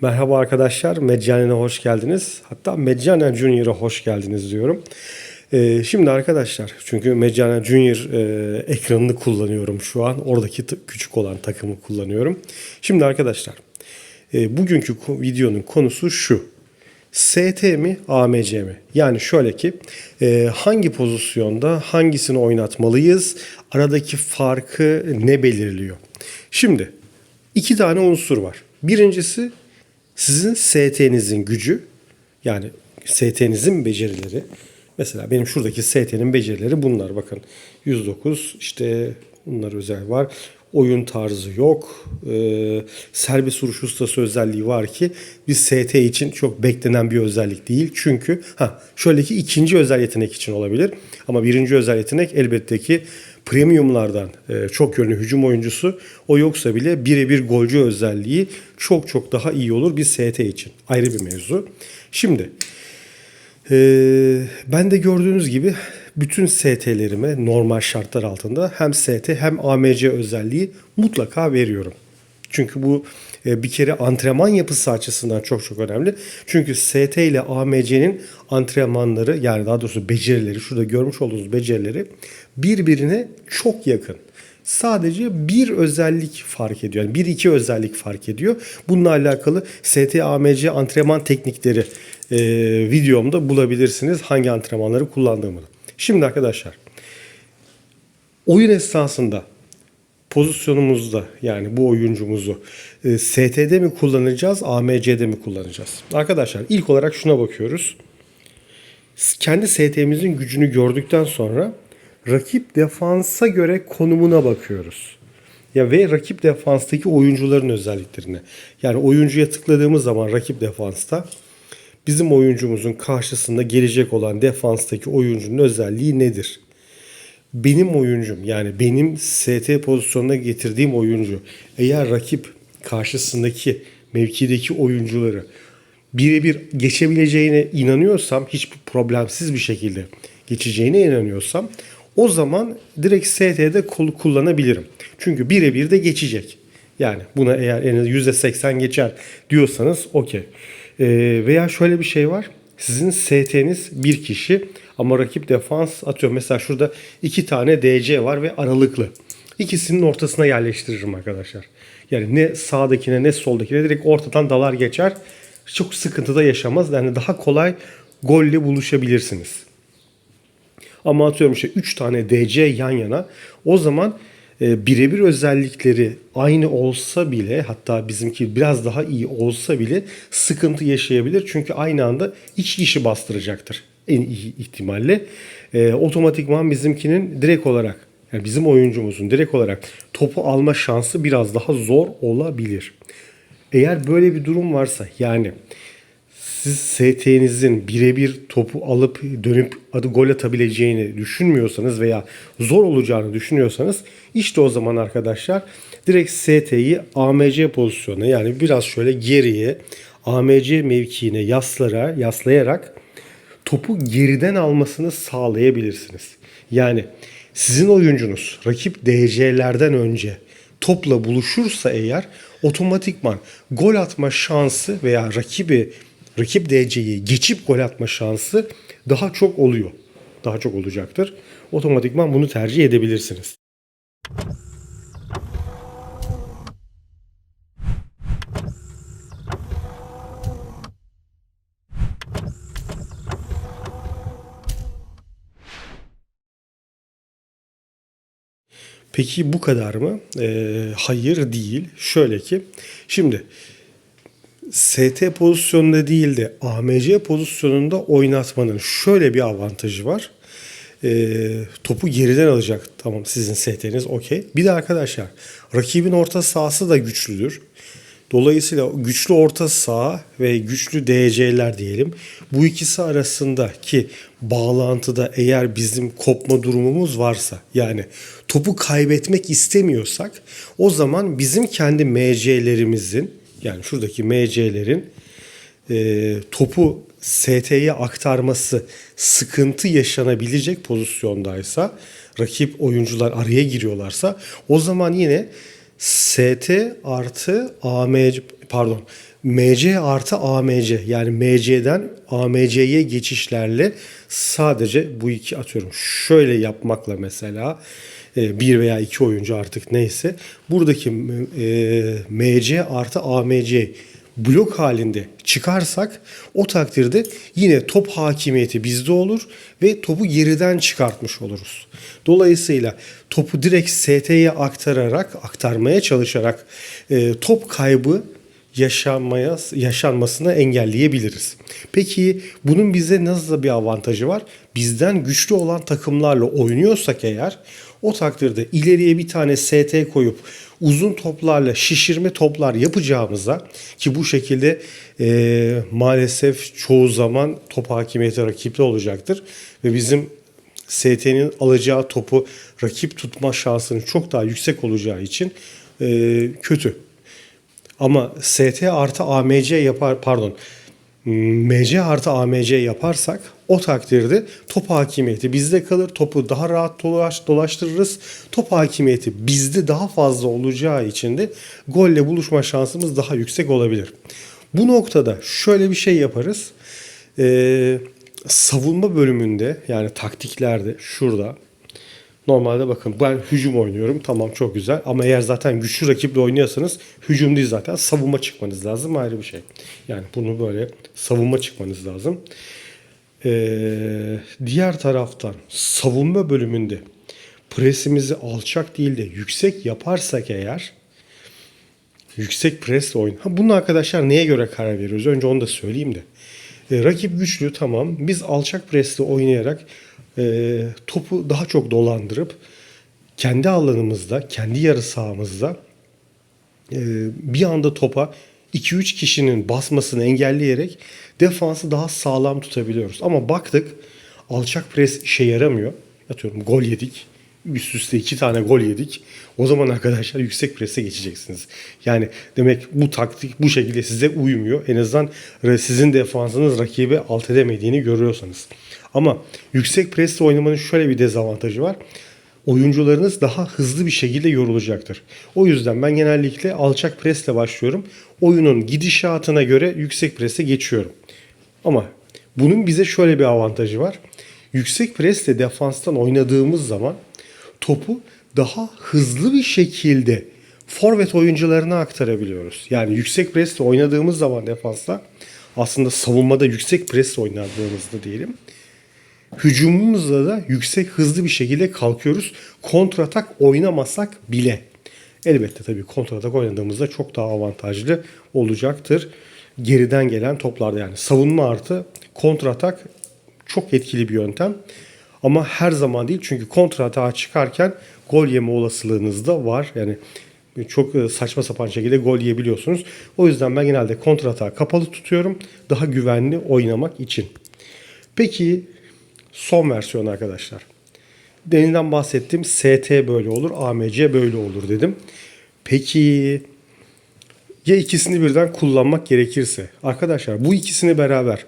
Merhaba arkadaşlar, Medyane'ne hoş geldiniz. Hatta Medyane Junior'a hoş geldiniz diyorum. Ee, şimdi arkadaşlar, çünkü Medyane Junior e, ekranını kullanıyorum şu an. Oradaki küçük olan takımı kullanıyorum. Şimdi arkadaşlar, e, bugünkü videonun konusu şu. ST mi AMC mi? Yani şöyle ki e, hangi pozisyonda hangisini oynatmalıyız? Aradaki farkı ne belirliyor? Şimdi iki tane unsur var. Birincisi sizin ST'nizin gücü yani ST'nizin becerileri. Mesela benim şuradaki ST'nin becerileri bunlar bakın. 109 işte bunlar özel var. Oyun tarzı yok. Ee, serbest vuruş ustası özelliği var ki bir ST için çok beklenen bir özellik değil. Çünkü ha şöyle ki ikinci özel yetenek için olabilir. Ama birinci özel yetenek elbette ki premiumlardan e, çok yönlü hücum oyuncusu. O yoksa bile birebir golcü özelliği çok çok daha iyi olur bir ST için. Ayrı bir mevzu. Şimdi ee, ben de gördüğünüz gibi bütün ST'lerime normal şartlar altında hem ST hem AMC özelliği mutlaka veriyorum. Çünkü bu e, bir kere antrenman yapısı açısından çok çok önemli. Çünkü ST ile AMC'nin antrenmanları yani daha doğrusu becerileri şurada görmüş olduğunuz becerileri birbirine çok yakın. Sadece bir özellik fark ediyor. Yani bir iki özellik fark ediyor. Bununla alakalı ST, AMC antrenman teknikleri e, videomda bulabilirsiniz. Hangi antrenmanları kullandığımı. Şimdi arkadaşlar oyun esnasında pozisyonumuzda yani bu oyuncumuzu e, ST'de mi kullanacağız, AMC'de mi kullanacağız? Arkadaşlar ilk olarak şuna bakıyoruz. Kendi ST'mizin gücünü gördükten sonra rakip defansa göre konumuna bakıyoruz. Ya ve rakip defanstaki oyuncuların özelliklerine. Yani oyuncuya tıkladığımız zaman rakip defansta bizim oyuncumuzun karşısında gelecek olan defanstaki oyuncunun özelliği nedir? Benim oyuncum yani benim ST pozisyonuna getirdiğim oyuncu eğer rakip karşısındaki mevkideki oyuncuları birebir geçebileceğine inanıyorsam hiç problemsiz bir şekilde geçeceğine inanıyorsam o zaman direkt ST'de kol kullanabilirim. Çünkü birebir de geçecek. Yani buna eğer en az %80 geçer diyorsanız okey. Ee, veya şöyle bir şey var. Sizin ST'niz bir kişi ama rakip defans atıyor. Mesela şurada iki tane DC var ve aralıklı. İkisinin ortasına yerleştiririm arkadaşlar. Yani ne sağdakine ne soldakine direkt ortadan dalar geçer. Çok sıkıntı da yaşamaz. Yani daha kolay golle buluşabilirsiniz. Ama atıyorum işte 3 tane DC yan yana. O zaman e, birebir özellikleri aynı olsa bile hatta bizimki biraz daha iyi olsa bile sıkıntı yaşayabilir. Çünkü aynı anda iki kişi bastıracaktır en iyi ihtimalle. E, otomatikman bizimkinin direkt olarak yani bizim oyuncumuzun direkt olarak topu alma şansı biraz daha zor olabilir. Eğer böyle bir durum varsa yani siz ST'nizin birebir topu alıp dönüp adı gol atabileceğini düşünmüyorsanız veya zor olacağını düşünüyorsanız işte o zaman arkadaşlar direkt ST'yi AMC pozisyonuna yani biraz şöyle geriye AMC mevkiine yaslara yaslayarak topu geriden almasını sağlayabilirsiniz. Yani sizin oyuncunuz rakip DC'lerden önce topla buluşursa eğer otomatikman gol atma şansı veya rakibi rakip DC'yi geçip gol atma şansı daha çok oluyor. Daha çok olacaktır. Otomatikman bunu tercih edebilirsiniz. Peki bu kadar mı? Ee, hayır değil. Şöyle ki şimdi ST pozisyonunda değil de AMC pozisyonunda oynatmanın şöyle bir avantajı var. Ee, topu geriden alacak. Tamam sizin ST'niz okey. Bir de arkadaşlar rakibin orta sahası da güçlüdür. Dolayısıyla güçlü orta saha ve güçlü DC'ler diyelim. Bu ikisi arasındaki bağlantıda eğer bizim kopma durumumuz varsa yani topu kaybetmek istemiyorsak o zaman bizim kendi MC'lerimizin yani şuradaki MC'lerin e, topu ST'ye aktarması sıkıntı yaşanabilecek pozisyondaysa rakip oyuncular araya giriyorlarsa o zaman yine ST artı AMC pardon. MC artı AMC yani MC'den AMC'ye geçişlerle sadece bu iki atıyorum. Şöyle yapmakla mesela e, bir veya iki oyuncu artık neyse buradaki e, MC artı AMC blok halinde çıkarsak o takdirde yine top hakimiyeti bizde olur ve topu geriden çıkartmış oluruz. Dolayısıyla topu direkt ST'ye aktararak, aktarmaya çalışarak e, top kaybı yaşanmaya yaşanmasını engelleyebiliriz. Peki bunun bize nasıl bir avantajı var? Bizden güçlü olan takımlarla oynuyorsak eğer o takdirde ileriye bir tane ST koyup uzun toplarla şişirme toplar yapacağımıza ki bu şekilde e, maalesef çoğu zaman top hakimiyeti rakipte olacaktır ve bizim ST'nin alacağı topu rakip tutma şansının çok daha yüksek olacağı için e, kötü. Ama ST artı AMC yapar pardon MC artı AMC yaparsak o takdirde top hakimiyeti bizde kalır. Topu daha rahat dolaş, dolaştırırız. Top hakimiyeti bizde daha fazla olacağı için de golle buluşma şansımız daha yüksek olabilir. Bu noktada şöyle bir şey yaparız. Ee, savunma bölümünde yani taktiklerde şurada Normalde bakın ben hücum oynuyorum. Tamam çok güzel. Ama eğer zaten güçlü rakiple oynuyorsanız hücum değil zaten savunma çıkmanız lazım ayrı bir şey. Yani bunu böyle savunma çıkmanız lazım. Ee, diğer taraftan savunma bölümünde presimizi alçak değil de yüksek yaparsak eğer yüksek presle oyun. Ha, bunu arkadaşlar neye göre karar veriyoruz? Önce onu da söyleyeyim de. E, rakip güçlü tamam. Biz alçak presle oynayarak e, topu daha çok dolandırıp kendi alanımızda, kendi yarı sahamızda e, bir anda topa 2-3 kişinin basmasını engelleyerek defansı daha sağlam tutabiliyoruz. Ama baktık alçak pres işe yaramıyor. Atıyorum gol yedik. Üst üste iki tane gol yedik. O zaman arkadaşlar yüksek prese geçeceksiniz. Yani demek bu taktik bu şekilde size uymuyor. En azından sizin defansınız rakibi alt edemediğini görüyorsanız. Ama yüksek presle oynamanın şöyle bir dezavantajı var. Oyuncularınız daha hızlı bir şekilde yorulacaktır. O yüzden ben genellikle alçak presle başlıyorum. Oyunun gidişatına göre yüksek prese geçiyorum. Ama bunun bize şöyle bir avantajı var. Yüksek presle defanstan oynadığımız zaman topu daha hızlı bir şekilde forvet oyuncularına aktarabiliyoruz. Yani yüksek presle oynadığımız zaman defansta aslında savunmada yüksek presle oynadığımızda diyelim hücumumuzla da yüksek hızlı bir şekilde kalkıyoruz. Kontratak oynamasak bile. Elbette tabii kontratak oynadığımızda çok daha avantajlı olacaktır. Geriden gelen toplarda yani savunma artı kontratak çok etkili bir yöntem. Ama her zaman değil çünkü kontratağa çıkarken gol yeme olasılığınız da var. Yani çok e, saçma sapan şekilde gol yiyebiliyorsunuz. O yüzden ben genelde kontratağı kapalı tutuyorum. Daha güvenli oynamak için. Peki son versiyon arkadaşlar. Deninden bahsettim. ST böyle olur, AMC böyle olur dedim. Peki ya ikisini birden kullanmak gerekirse? Arkadaşlar bu ikisini beraber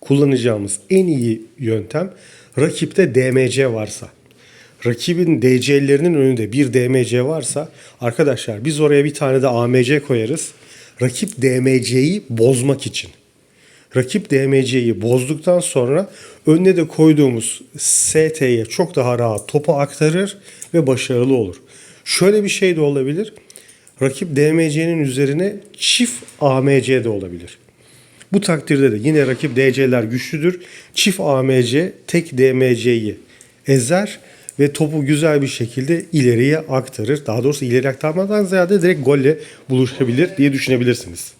kullanacağımız en iyi yöntem rakipte DMC varsa. Rakibin DC'lerinin önünde bir DMC varsa arkadaşlar biz oraya bir tane de AMC koyarız. Rakip DMC'yi bozmak için rakip DMC'yi bozduktan sonra önüne de koyduğumuz ST'ye çok daha rahat topu aktarır ve başarılı olur. Şöyle bir şey de olabilir. Rakip DMC'nin üzerine çift AMC de olabilir. Bu takdirde de yine rakip DC'ler güçlüdür. Çift AMC tek DMC'yi ezer ve topu güzel bir şekilde ileriye aktarır. Daha doğrusu ileri aktarmadan ziyade direkt golle buluşabilir diye düşünebilirsiniz.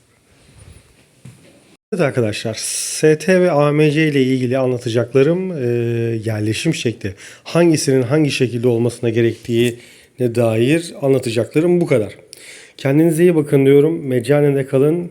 Evet arkadaşlar ST ve AMC ile ilgili anlatacaklarım e, yerleşim şekli. Hangisinin hangi şekilde olmasına gerektiğine dair anlatacaklarım bu kadar. Kendinize iyi bakın diyorum. Meccanende kalın.